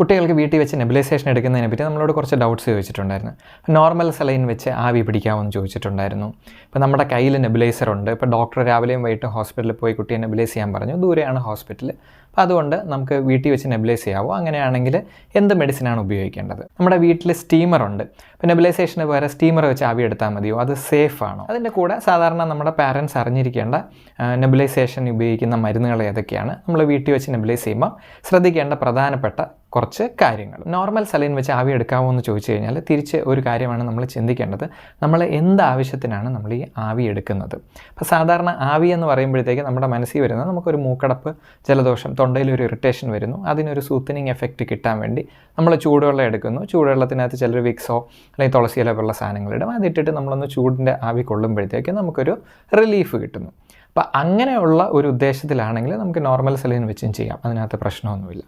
കുട്ടികൾക്ക് വീട്ടിൽ വെച്ച് നെബിലൈസേഷൻ എടുക്കുന്നതിനെ പറ്റി നമ്മളോട് കുറച്ച് ഡൗട്ട്സ് ചോദിച്ചിട്ടുണ്ടായിരുന്നു. നോർമൽ സലൈൻ വെച്ച് ആവി പിടിക്കാമെന്ന് ചോദിച്ചിട്ടുണ്ടായിരുന്നു. ഇപ്പോൾ നമ്മുടെ കയ്യിൽ നെബിലൈസർ ഉണ്ട്. ഇപ്പോൾ ഡോക്ടർ രാവിലെയും വൈകിട്ടും ഹോസ്പിറ്റലിൽ പോയി കുട്ടിയെ നെബിലൈസ് ചെയ്യാൻ പറഞ്ഞു. ദൂരെയാണ് ഹോസ്പിറ്റൽ അപ്പോൾ അതുകൊണ്ട് നമുക്ക് വീട്ടിൽ വെച്ച് നെബിലൈസ് ചെയ്യാവോ? അങ്ങനെയാണെങ്കിൽ എന്ത് മെഡിസിനാണ് ഉപയോഗിക്കേണ്ടത്? നമ്മുടെ വീട്ടിൽ സ്റ്റീമർ ഉണ്ട്. ഇപ്പോൾ നെബിലൈസേഷന് പകരം സ്റ്റീമർ വെച്ച് ആവി എടുത്താൽ മതിയോ? അത് സേഫ് ആണോ? അതിന്റെ കൂടെ സാധാരണ നമ്മുടെ പാരൻസ് അറിഞ്ഞിരിക്കേണ്ട നെബിലൈസേഷൻ ഉപയോഗിക്കുന്ന മരുന്നുകൾ ഏതൊക്കെയാണ്? നമ്മൾ വീട്ടിൽ വെച്ച് നെബിലൈസ് ചെയ്യുമ്പോൾ ശ്രദ്ധിക്കേണ്ട പ്രധാനപ്പെട്ട കുറച്ച് കാര്യങ്ങൾ. നോർമൽ സലൈൻ വെച്ച് ആവി എടുക്കാമോ എന്ന് ചോദിച്ചു കഴിഞ്ഞാൽ തിരിച്ച് ഒരു കാര്യമാണ് നമ്മൾ ചിന്തിക്കേണ്ടത്. നമ്മൾ എന്ത് ആവശ്യത്തിനാണ് നമ്മൾ ഈ ആവി എടുക്കുന്നത്? അപ്പോൾ സാധാരണ ആവി എന്ന് പറയുമ്പോഴത്തേക്ക് നമ്മുടെ മനസ്സിൽ വരുന്നത് നമുക്കൊരു മൂക്കടപ്പ് ജലദോഷം തൊണ്ടയിൽ ഒരു ഇറിറ്റേഷൻ വരുന്നു. അതിനൊരു സൂത്തനിങ് എഫക്റ്റ് കിട്ടാൻ വേണ്ടി നമ്മൾ ചൂടുവെള്ളം എടുക്കുന്നു. ചൂടുവെള്ളത്തിനകത്ത് ചിലർ വിക്സോ അല്ലെങ്കിൽ തുളസിയില പോലുള്ള സാധനങ്ങളിടും അതിട്ടിട്ട് നമ്മളൊന്ന് ചൂടിന്റെ ആവി കൊള്ളുമ്പോഴത്തേക്ക് നമുക്കൊരു റിലീഫ് കിട്ടുന്നു. അപ്പോൾ അങ്ങനെയുള്ള ഒരു ഉദ്ദേശത്തിലാണെങ്കിൽ നമുക്ക് നോർമൽ സലൈൻ വെച്ചും ചെയ്യാം. അതിനകത്ത് പ്രശ്നമൊന്നുമില്ല.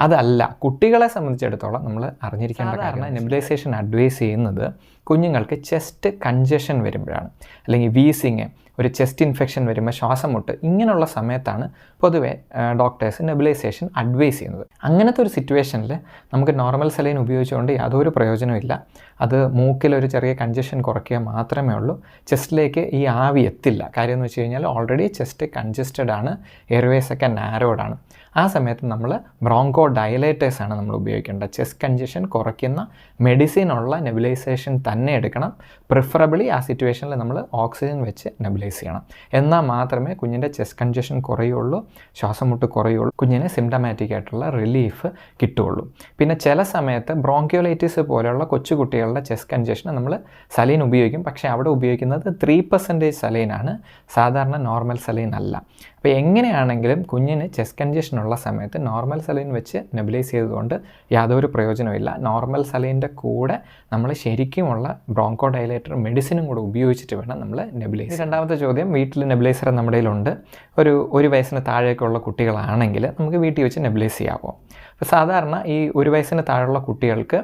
അതല്ല കുട്ടികളെ സംബന്ധിച്ചിടത്തോളം നമ്മൾ അറിഞ്ഞിരിക്കേണ്ട കാരണം നെബിലൈസേഷൻ അഡ്വൈസ് ചെയ്യുന്നത് കുഞ്ഞുങ്ങൾക്ക് ചെസ്റ്റ് കൺജഷൻ വരുമ്പോഴാണ്. അല്ലെങ്കിൽ വീസിങ് ഒരു ചെസ്റ്റ് ഇൻഫെക്ഷൻ വരുമ്പോൾ ശ്വാസം മുട്ട് ഇങ്ങനെയുള്ള സമയത്താണ് പൊതുവെ ഡോക്ടേഴ്സ് നെബിലൈസേഷൻ അഡ്വൈസ് ചെയ്യുന്നത്. അങ്ങനത്തെ ഒരു സിറ്റുവേഷനിൽ നമുക്ക് നോർമൽ സലൈൻ ഉപയോഗിച്ചുകൊണ്ട് യാതൊരു പ്രയോജനമില്ല അത് മൂക്കിലൊരു ചെറിയ കൺജഷൻ കുറയ്ക്കുക മാത്രമേ ഉള്ളൂ. ചെസ്റ്റിലേക്ക് ഈ ആവി എത്തില്ല. കാര്യം എന്ന് വെച്ച് കഴിഞ്ഞാൽ ഓൾറെഡി ചെസ്റ്റ് കൺജസ്റ്റഡ് ആണ്. എയർവേസ് ഒക്കെ നാരോഡ് ആണ്. ആ സമയത്ത് നമ്മൾ ബ്രോങ്കോ ഡയലേറ്റേഴ്സ് ആണ് നമ്മൾ ഉപയോഗിക്കേണ്ടത്. ചെസ്റ്റ് കൺജഷൻ കുറയ്ക്കുന്ന മെഡിസിനുള്ള നെബിലൈസേഷൻ തന്നെ എടുക്കണം. പ്രിഫറബിളി ആ സിറ്റുവേഷനിൽ നമ്മൾ ഓക്സിജൻ വെച്ച് നെബിലൈസ് ചെയ്യണം. എന്നാൽ മാത്രമേ കുഞ്ഞിന്റെ ചെസ്റ്റ് കൺജഷൻ കുറയുള്ളൂ ശ്വാസം മുട്ട് കുറയുള്ളൂ കുഞ്ഞിന് സിംറ്റമാറ്റിക് ആയിട്ടുള്ള റിലീഫ് കിട്ടുകയുള്ളൂ. പിന്നെ ചില സമയത്ത് ബ്രോങ്കിയോലൈറ്റിസ് പോലെയുള്ള കൊച്ചുകുട്ടികളുടെ ചെസ്റ്റ് കൺജഷൻ നമ്മൾ സലൈൻ ഉപയോഗിക്കും. പക്ഷേ അവിടെ ഉപയോഗിക്കുന്നത് ത്രീ പെർസെന്റേജ് സലൈനാണ് സാധാരണ നോർമൽ സലൈൻ അല്ല. അപ്പോൾ എങ്ങനെയാണെങ്കിലും കുഞ്ഞിന് ചെസ്റ്റ് കൺജഷൻ ഉള്ള സമയത്ത് നോർമൽ സലൈൻ വെച്ച് നെബിലൈസ് ചെയ്തുകൊണ്ട് യാതൊരു പ്രയോജനമില്ല നോർമൽ സലൈന്റെ കൂടെ നമ്മൾ ശരിക്കുമുള്ള ബ്രോങ്കോ ഡയലേറ്റർ മെഡിസിനും കൂടെ ഉപയോഗിച്ചിട്ട് വേണം നമ്മൾ നെബിലൈസർ രണ്ടാമത്തെ ചോദ്യം വീട്ടിൽ നെബിലൈസർ നമ്മുടെ കയ്യിലുണ്ട് ഒരു ഒരു വയസ്സിന് താഴേക്കുള്ള കുട്ടികളാണെങ്കിൽ നമുക്ക് വീട്ടിൽ വെച്ച് നെബിലൈസ് ചെയ്യാമോ അപ്പോൾ സാധാരണ ഈ ഒരു വയസ്സിന് താഴെയുള്ള കുട്ടികൾക്ക്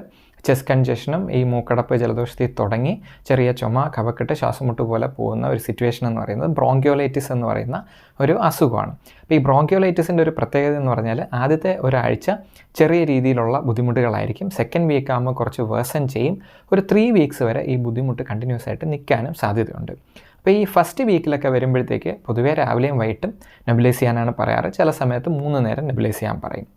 ചെസ്റ്റ് കൺജഷനും ഈ മൂക്കടപ്പ് ജലദോഷത്തിൽ തുടങ്ങി ചെറിയ ചുമ കഫക്കെട്ട് ശ്വാസമുട്ട് പോലെ പോകുന്ന ഒരു സിറ്റുവേഷൻ എന്ന് പറയുന്നത് ബ്രോങ്കിയോലൈറ്റിസ് എന്ന് പറയുന്ന ഒരു അസുഖമാണ്. അപ്പോൾ ഈ ബ്രോങ്കിയോലൈറ്റിസിന്റെ ഒരു പ്രത്യേകത എന്ന് പറഞ്ഞാൽ ആദ്യത്തെ ഒരാഴ്ച ചെറിയ രീതിയിലുള്ള ബുദ്ധിമുട്ടുകളായിരിക്കും. സെക്കൻഡ് വീക്ക് ആകുമ്പോൾ കുറച്ച് വേഴ്സൺ ചെയ്യും. ഒരു ത്രീ വീക്സ് വരെ ഈ ബുദ്ധിമുട്ട് കണ്ടിന്യൂസ് ആയിട്ട് നിൽക്കാനും സാധ്യതയുണ്ട്. അപ്പോൾ ഈ ഫസ്റ്റ് വീക്കിലൊക്കെ വരുമ്പോഴത്തേക്ക് പൊതുവേ രാവിലെയും വൈകിട്ടും നെബിലൈസ് ചെയ്യാനാണ് പറയാറ്. ചില സമയത്ത് മൂന്ന് നേരം നെബിലൈസ് ചെയ്യാൻ പറയും.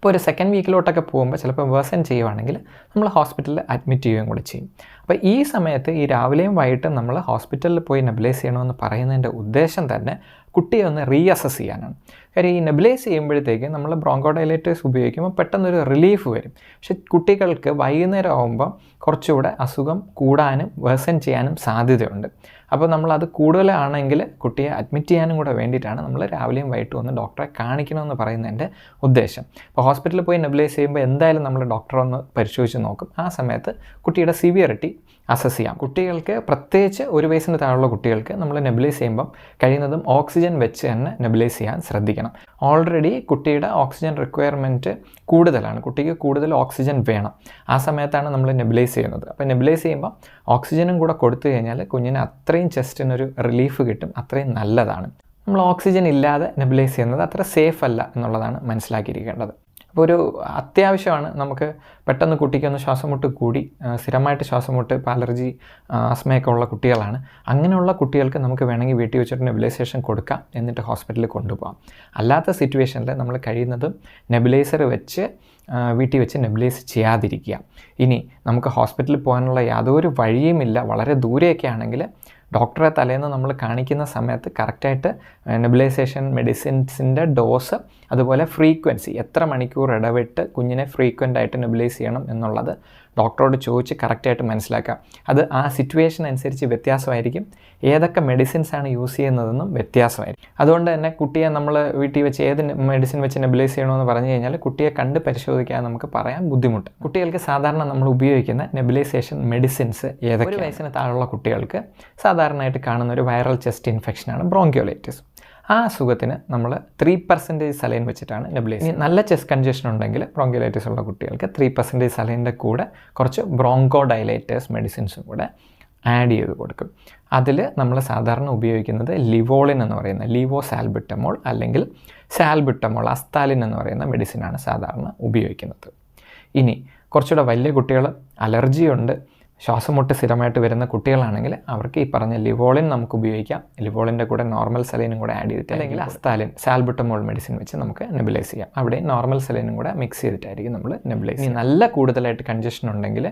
അപ്പോൾ ഒരു സെക്കൻഡ് വീക്കിലോട്ടൊക്കെ പോകുമ്പോൾ ചിലപ്പോൾ വേഴ്സൺ ചെയ്യുവാണെങ്കിൽ നമ്മൾ ഹോസ്പിറ്റലിൽ അഡ്മിറ്റ് ചെയ്യുകയും കൂടി ചെയ്യും. അപ്പോൾ ഈ സമയത്ത് ഈ രാവിലെയും വൈകിട്ടും നമ്മൾ ഹോസ്പിറ്റലിൽ പോയി നെബിലൈസ് ചെയ്യണമെന്ന് പറയുന്നതിന്റെ ഉദ്ദേശം തന്നെ കുട്ടിയെ ഒന്ന് റീഅസസ് ചെയ്യാനാണ്. കാര്യം ഈ നെബിലൈസ് ചെയ്യുമ്പോഴത്തേക്ക് നമ്മൾ ബ്രോങ്കോഡൈലേറ്റേഴ്സ് ഉപയോഗിക്കുമ്പോൾ പെട്ടെന്നൊരു റിലീഫ് വരും. പക്ഷെ കുട്ടികൾക്ക് വൈകുന്നേരം ആകുമ്പോൾ കുറച്ചുകൂടെ അസുഖം കൂടാനും വേഴ്സൺ ചെയ്യാനും സാധ്യതയുണ്ട്. അപ്പോൾ നമ്മളത് കൂടുതലാണെങ്കിൽ കുട്ടിയെ അഡ്മിറ്റ് ചെയ്യാനും കൂടെ വേണ്ടിയിട്ടാണ് നമ്മൾ രാവിലെയും വൈകിട്ടും ഒന്ന് ഡോക്ടറെ കാണിക്കണമെന്ന് പറയുന്നതിന്റെ ഉദ്ദേശം. അപ്പോൾ ഹോസ്പിറ്റലിൽ പോയി നെബിലൈസ് ചെയ്യുമ്പോൾ എന്തായാലും നമ്മൾ ഡോക്ടറെ ഒന്ന് പരിശോധിച്ച് നോക്കും. ആ സമയത്ത് കുട്ടിയുടെ സിവിയറിറ്റി അസസ് ചെയ്യാം. കുട്ടികൾക്ക് പ്രത്യേകിച്ച് ഒരു വയസ്സിന് താഴെയുള്ള കുട്ടികൾക്ക് നമ്മൾ നെബിലൈസ് ചെയ്യുമ്പം കഴിയുന്നതും ഓക്സിജൻ വെച്ച് തന്നെ നെബിലൈസ് ചെയ്യാൻ ശ്രദ്ധിക്കണം. ഓൾറെഡി കുട്ടിയുടെ ഓക്സിജൻ റിക്വയർമെന്റ് കൂടുതലാണ്. കുട്ടിക്ക് കൂടുതൽ ഓക്സിജൻ വേണം. ആ സമയത്താണ് നമ്മൾ നെബിലൈസ് ചെയ്യുന്നത്. അപ്പോൾ നെബിലൈസ് ചെയ്യുമ്പോൾ ഓക്സിജനും കൂടെ കൊടുത്തു കഴിഞ്ഞാൽ കുഞ്ഞിന് അത്രയും ചെസ്റ്റിനൊരു റിലീഫ് കിട്ടും. അത്രയും നല്ലതാണ്. നമ്മൾ ഓക്സിജൻ ഇല്ലാതെ നെബിലൈസ് ചെയ്യുന്നത് അത്ര സേഫ് അല്ല എന്നുള്ളതാണ് മനസ്സിലാക്കിയിരിക്കേണ്ടത്. അപ്പോൾ ഒരു അത്യാവശ്യമാണ് നമുക്ക് പെട്ടെന്ന് കുട്ടിക്കൊന്ന് ശ്വാസമുട്ട് കൂടി സ്ഥിരമായിട്ട് ശ്വാസമുട്ട് ഇപ്പോൾ അലർജി ആസ്മയൊക്കെ ഉള്ള കുട്ടികളാണ്. അങ്ങനെയുള്ള കുട്ടികൾക്ക് നമുക്ക് വേണമെങ്കിൽ വീട്ടിൽ വെച്ചിട്ട് നെബിലൈസേഷൻ കൊടുക്കാം എന്നിട്ട് ഹോസ്പിറ്റലിൽ കൊണ്ടുപോകാം. അല്ലാത്ത സിറ്റുവേഷനിൽ നമ്മൾ കഴിയുന്നതും നെബിലൈസർ വെച്ച് വീട്ടിൽ വെച്ച് നെബിലൈസ് ചെയ്യാതിരിക്കുക. ഇനി നമുക്ക് ഹോസ്പിറ്റലിൽ പോകാനുള്ള യാതൊരു വഴിയുമില്ല. വളരെ ദൂരെയൊക്കെ ആണെങ്കിൽ ഡോക്ടറെ തലേന്ന് നമ്മൾ കാണിക്കുന്ന സമയത്ത് കറക്റ്റായിട്ട് നെബിലൈസേഷൻ മെഡിസിൻസിന്റെ ഡോസ് അതുപോലെ ഫ്രീക്വൻസി എത്ര മണിക്കൂർ ഇടവിട്ട് കുഞ്ഞിനെ ഫ്രീക്വന്റ് ആയിട്ട് നെബിലൈസ് ചെയ്യണം എന്നുള്ളത് ഡോക്ടറോട് ചോദിച്ച് കറക്റ്റായിട്ട് മനസ്സിലാക്കാം. അത് ആ സിറ്റുവേഷൻ അനുസരിച്ച് വ്യത്യാസമായിരിക്കും. ഏതൊക്കെ മെഡിസിൻസ് ആണ് യൂസ് ചെയ്യുന്നതെന്നും വ്യത്യാസമായിരിക്കും. അതുകൊണ്ട് തന്നെ കുട്ടിയെ നമ്മൾ വീട്ടിൽ വെച്ച് ഏത് മെഡിസിൻ വെച്ച് നെബിലൈസ് ചെയ്യണമെന്ന് പറഞ്ഞു കഴിഞ്ഞാൽ കുട്ടിയെ കണ്ട് പരിശോധിക്കാൻ നമുക്ക് പറയാൻ ബുദ്ധിമുട്ട്. കുട്ടികൾക്ക് സാധാരണ നമ്മൾ ഉപയോഗിക്കുന്ന നെബിലൈസേഷൻ മെഡിസിൻസ് ഏതൊക്കെ വയസ്സിന് താഴെയുള്ള കുട്ടികൾക്ക് സാധാരണയായിട്ട് കാണുന്ന ഒരു വൈറൽ ചെസ്റ്റ് ഇൻഫെക്ഷനാണ് ബ്രോങ്കിയോലൈറ്റിസ് ആ അസുഖത്തിന് നമ്മൾ ത്രീ പെർസെന്റേജ് സലൈൻ വെച്ചിട്ടാണ് നെബുലൈസ് ഇനി നല്ല ചെസ്റ്റ് കൺജഷൻ ഉണ്ടെങ്കിൽ ബ്രോങ്കിലൈറ്റിസ് ഉള്ള കുട്ടികൾക്ക് ത്രീ പെർസെന്റേജ് സലൈന്റെ കൂടെ കുറച്ച് ബ്രോങ്കോ ഡയലൈറ്റേഴ്സ് മെഡിസിൻസും കൂടെ ആഡ് ചെയ്ത് കൊടുക്കും. അതിൽ നമ്മൾ സാധാരണ ഉപയോഗിക്കുന്നത് ലിവോളിൻ എന്ന് പറയുന്ന ലിവോ സാൽബിട്ടമോൾ അല്ലെങ്കിൽ സാൽബിട്ടമോൾ അസ്താലിൻ എന്ന് പറയുന്ന മെഡിസിനാണ് സാധാരണ ഉപയോഗിക്കുന്നത്. ഇനി കുറച്ചുകൂടെ വലിയ കുട്ടികൾ അലർജിയുണ്ട് ശ്വാസമുട്ട് സ്ഥിരമായിട്ട് വരുന്ന കുട്ടികളാണെങ്കിൽ അവർക്ക് ഈ പറഞ്ഞ ലിവോളിൻ നമുക്ക് ഉപയോഗിക്കാം. ലിവോളിന്റെ കൂടെ നോർമൽ സലൈനും കൂടെ ആഡ് ചെയ്തിട്ട് അല്ലെങ്കിൽ അസ്താലിൻ സാൽബുട്ടമോൾ മെഡിസിൻ വെച്ച് നമുക്ക് നെബിലൈസ് ചെയ്യാം. അവിടെ നോർമൽ സലൈനും കൂടെ മിക്സ് ചെയ്തിട്ടായിരിക്കും നമ്മൾ നെബിലൈസ് ഇനി നല്ല കൂടുതലായിട്ട് കൺജഷൻ ഉണ്ടെങ്കിൽ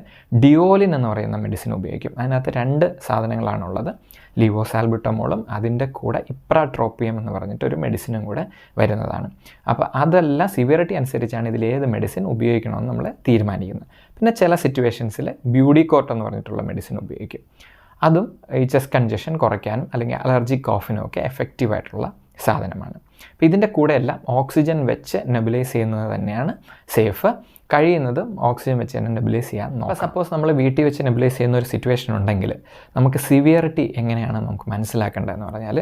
ഡിയോലിൻ എന്ന് പറയുന്ന മെഡിസിൻ ഉപയോഗിക്കും. അതിനകത്ത് രണ്ട് സാധനങ്ങളാണുള്ളത്. ലിവോ സാൽബുട്ടമോളും അതിന്റെ കൂടെ ഇപ്രാട്രോപ്പിയം എന്ന് പറഞ്ഞിട്ട് ഒരു മെഡിസിനും കൂടെ വരുന്നതാണ്. അപ്പോൾ അതെല്ലാം സിവിയറിറ്റി അനുസരിച്ചാണ് ഇതിൽ ഏത് മെഡിസിൻ ഉപയോഗിക്കണമെന്ന് നമ്മൾ തീരുമാനിക്കുന്നത്. പിന്നെ ചില സിറ്റുവേഷൻസിൽ ബ്യൂഡി കോട്ട് എന്ന് പറഞ്ഞിട്ടുള്ള മെഡിസിൻ ഉപയോഗിക്കും. അതും ഈ ചെസ്റ്റ് കൺജഷൻ കുറയ്ക്കാനും അല്ലെങ്കിൽ അലർജി കോഫിനും ഒക്കെ എഫക്റ്റീവായിട്ടുള്ള സാധനമാണ്. അപ്പോൾ ഇതിന്റെ കൂടെ എല്ലാം ഓക്സിജൻ വെച്ച് നെബിലൈസ് ചെയ്യുന്നത് തന്നെയാണ് സേഫ് കഴിയുന്നതും ഓക്സിജൻ വെച്ച് തന്നെ നെബിലൈസ് ചെയ്യാൻ നോക്കാം. സപ്പോസ് നമ്മൾ വീട്ടിൽ വെച്ച് നെബിലൈസ് ചെയ്യുന്ന ഒരു സിറ്റുവേഷൻ ഉണ്ടെങ്കിൽ നമുക്ക് സിവിയറിറ്റി എങ്ങനെയാണ് നമുക്ക് മനസ്സിലാക്കേണ്ടതെന്ന് പറഞ്ഞാൽ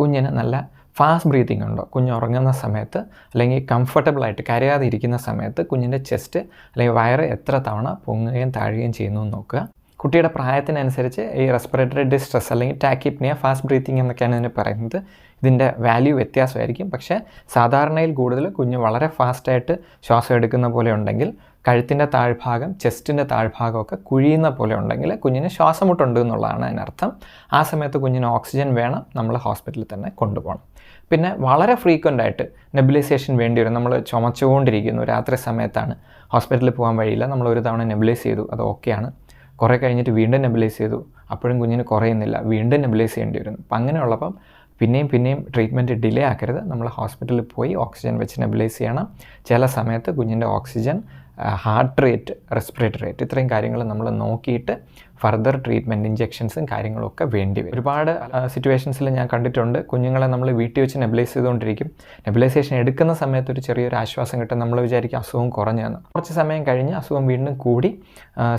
കുഞ്ഞിന് നല്ല ഫാസ്റ്റ് ബ്രീത്തിങ് ഉണ്ടോ? കുഞ്ഞ് ഉറങ്ങുന്ന സമയത്ത് അല്ലെങ്കിൽ കംഫർട്ടബിൾ ആയിട്ട് കരയാതെ ഇരിക്കുന്ന സമയത്ത് കുഞ്ഞിന്റെ ചെസ്റ്റ് അല്ലെങ്കിൽ വയറ് എത്ര തവണ പൊങ്ങുകയും താഴുകയും ചെയ്യുന്നു എന്ന് നോക്കുക. കുട്ടിയുടെ പ്രായത്തിനനുസരിച്ച് ഈ റെസ്പിറേറ്ററി ഡിസ്ട്രെസ് അല്ലെങ്കിൽ ടാക്കിപ്നിയ ഫാസ്റ്റ് ബ്രീത്തിങ് എന്നൊക്കെയാണ് ഇതിന് പറയുന്നത്. ഇതിന്റെ വാല്യൂ വ്യത്യാസമായിരിക്കും. പക്ഷേ സാധാരണയിൽ കൂടുതൽ കുഞ്ഞ് വളരെ ഫാസ്റ്റായിട്ട് ശ്വാസം എടുക്കുന്ന പോലെ ഉണ്ടെങ്കിൽ കഴുത്തിന്റെ താഴ്ഭാഗം ചെസ്റ്റിന്റെ താഴ്ഭാഗമൊക്കെ കുഴിയുന്ന പോലെ ഉണ്ടെങ്കിൽ കുഞ്ഞിന് ശ്വാസമുട്ടുണ്ട് എന്നുള്ളതാണ് അതിനർത്ഥം. ആ സമയത്ത് കുഞ്ഞിന് ഓക്സിജൻ വേണം നമ്മൾ ഹോസ്പിറ്റലിൽ തന്നെ കൊണ്ടുപോകണം. പിന്നെ വളരെ ഫ്രീക്വന്റ് ആയിട്ട് നെബുലൈസേഷൻ വേണ്ടി വരും നമ്മൾ ചുമച്ചുകൊണ്ടിരിക്കുന്നു രാത്രി സമയത്താണ്. ഹോസ്പിറ്റലിൽ പോകാൻ വഴിയില്ല. നമ്മൾ ഒരു തവണ നെബുലൈസ് ചെയ്തു. അത് ഓക്കെയാണ് കുറേ കഴിഞ്ഞിട്ട് വീണ്ടും നെബുലൈസ് ചെയ്തു. അപ്പോഴും കുഞ്ഞിന് കുറയുന്നില്ല. വീണ്ടും നെബുലൈസ് ചെയ്യേണ്ടി വരുന്നു അപ്പം അങ്ങനെയുള്ളപ്പം പിന്നെയും പിന്നെയും ട്രീറ്റ്മെന്റ് ഡിലേ ആക്കരുത്. നമ്മൾ ഹോസ്പിറ്റലിൽ പോയി ഓക്സിജൻ വെച്ച് നെബുലൈസ് ചെയ്യണം. ചില സമയത്ത് കുഞ്ഞിന്റെ oxygen heart rate respiratory rate ഇത്രയും കാര്യങ്ങൾ നമ്മൾ നോക്കിയിട്ട് ഫർദർ ട്രീറ്റ്മെന്റ് ഇഞ്ചെക്ഷൻസും കാര്യങ്ങളൊക്കെ വേണ്ടി വരും. ഒരുപാട് സിറ്റുവേഷൻസിൽ ഞാൻ കണ്ടിട്ടുണ്ട്. കുഞ്ഞുങ്ങളെ നമ്മൾ വീട്ടിൽ വെച്ച് നെബിലൈസ് ചെയ്തുകൊണ്ടിരിക്കും. നെബിലൈസേഷൻ എടുക്കുന്ന സമയത്ത് ഒരു ചെറിയൊരു ആശ്വാസം കിട്ടും. നമ്മൾ വിചാരിക്കും അസുഖം കുറഞ്ഞതെന്ന് കുറച്ച് സമയം കഴിഞ്ഞ് അസുഖം വീണ്ടും കൂടി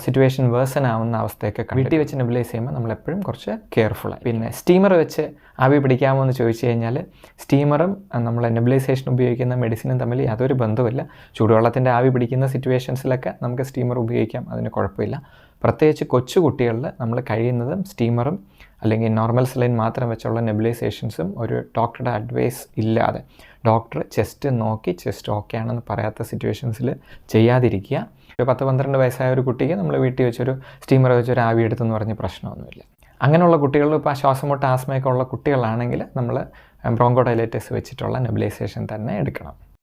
സിറ്റുവേഷൻ വേഴ്സൺ ആവുന്ന അവസ്ഥയൊക്കെ വീട്ടിൽ വെച്ച് നെബിലൈസ് ചെയ്യുമ്പോൾ നമ്മൾ എപ്പോഴും കുറച്ച് കെയർഫുള്ളായി പിന്നെ സ്റ്റീമർ വെച്ച് ആവി പിടിക്കാമോ എന്ന് ചോദിച്ചു കഴിഞ്ഞാൽ സ്റ്റീമറും നമ്മൾ നെബിലൈസേഷൻ ഉപയോഗിക്കുന്ന മെഡിസിനും തമ്മിൽ യാതൊരു ബന്ധവുമില്ല. ചൂടുവെള്ളത്തിന്റെ ആവി പിടിക്കുന്ന സിറ്റുവേഷൻസിലൊക്കെ നമുക്ക് സ്റ്റീമർ ഉപയോഗിക്കാം. അതിന് കുഴപ്പമില്ല. പ്രത്യേകിച്ച് കൊച്ചു കുട്ടികളിൽ നമ്മൾ കഴിയുന്നതും സ്റ്റീമറും അല്ലെങ്കിൽ നോർമൽ സലൈൻ മാത്രം വെച്ചുള്ള നെബിലൈസേഷൻസും ഒരു ഡോക്ടറുടെ അഡ്വൈസ് ഇല്ലാതെ ഡോക്ടർ ചെസ്റ്റ് നോക്കി ചെസ്റ്റ് ഓക്കെ ആണെന്ന് പറയാത്ത സിറ്റുവേഷൻസിൽ ചെയ്യാതിരിക്കുക. ഒരു പത്ത് പന്ത്രണ്ട് വയസ്സായ ഒരു കുട്ടിക്ക് നമ്മൾ വീട്ടിൽ വെച്ചൊരു സ്റ്റീമർ വെച്ചൊരു ആവി എടുത്തെന്ന് പറഞ്ഞ് പ്രശ്നമൊന്നുമില്ല. അങ്ങനെയുള്ള കുട്ടികളിൽ ഇപ്പോൾ ശ്വാസമുട്ട് ആസ്മയൊക്കെ ഉള്ള കുട്ടികളാണെങ്കിൽ നമ്മൾ ബ്രോങ്കോഡൈലൈറ്റിസ് വെച്ചിട്ടുള്ള നെബിലൈസേഷൻ തന്നെ എടുക്കണം.